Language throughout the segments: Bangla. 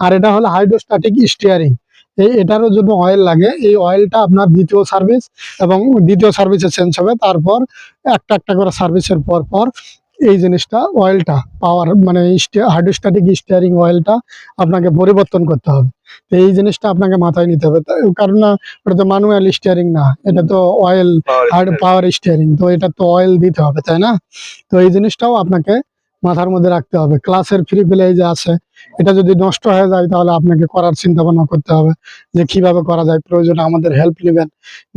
আর এটা হলো হাইড্রোস্ট্যাটিক স্টিয়ারিং এই এটারও জন্য অয়েল লাগে। এই অয়েলটা আপনার দ্বিতীয় সার্ভিস এবং দ্বিতীয় সার্ভিসে চেঞ্জ হবে। তারপর একটা একটা করে সার্ভিসের পর পর এই জিনিসটা অয়েলটা পাওয়ার মানে হাইড্রোস্ট্যাটিক স্টিয়ারিং অয়েলটা আপনাকে পরিবর্তন করতে হবে। তো এই জিনিসটা আপনাকে মাথায় নিতে হবে। কারণ না ওটা তো ম্যানুয়াল স্টিয়ারিং না। এটা তো অয়েল পাওয়ার স্টিয়ারিং তো এটা তো অয়েল দিতে হবে তাই না? তো এই জিনিসটাও আপনাকে মাথার মধ্যে রাখতে হবে। ক্লাসের ফ্রি প্লে যে আছে, এটা যদি নষ্ট হয়ে যায় তাহলে আপনাকে করার চিন্তা ভাবনা করতে হবে যে কীভাবে করা যায়। প্রয়োজনে আমাদের হেল্প নেবেন,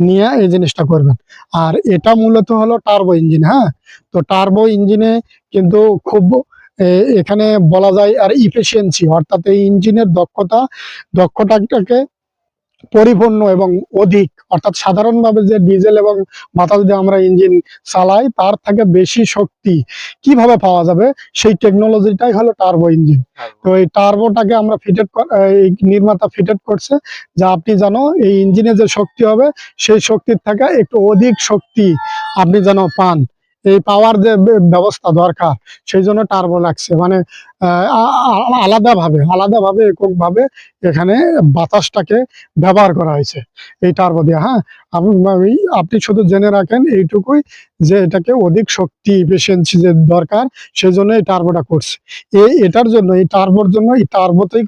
নিয়ে এই জিনিসটা করবেন। আর এটা মূলত হলো টার্বো ইঞ্জিন হ্যাঁ? তো টার্বো ইঞ্জিনে কিন্তু খুব এখানে বলা যায় আর ইফিসিয়েন্সি অর্থাৎ এই ইঞ্জিনের দক্ষতা, দক্ষতাটাকে পরিপূর্ণ এবং অধিক। অর্থাৎ সাধারণভাবে যে ডিজেল এবং মাথা যদি আমরা ইঞ্জিন চালাই তার থেকে বেশি শক্তি কীভাবে পাওয়া যাবে? সেই টেকনোলজিটাই হলো টার্বো ইঞ্জিন তো এই টার্বোটাকে আমরা ফিটেড এই নির্মাতা ফিটেড করছে। যা আপনি জানো এই ইঞ্জিনে যে শক্তি হবে সেই শক্তির থেকে একটু অধিক শক্তি আপনি যেন পান। এই পাওয়ার যে ব্যবস্থা দরকার, সেই জন্য টার্বো লাগছে। মানে আলাদাভাবে আলাদাভাবে, এককভাবে এখানে বাতাসটাকে ব্যবহার করা হয়েছে এই টার্বো দিয়ে হ্যাঁ? আপনি আপনি শুধু জেনে রাখেন এইটুকুই যে এটাকে অধিক শক্তি এফিসিয়েন্সি যে দরকার, সেই জন্য এই টার্বোটা করছে। এই এটার জন্য, এই টার্বোর জন্য, এই টার্বোতেই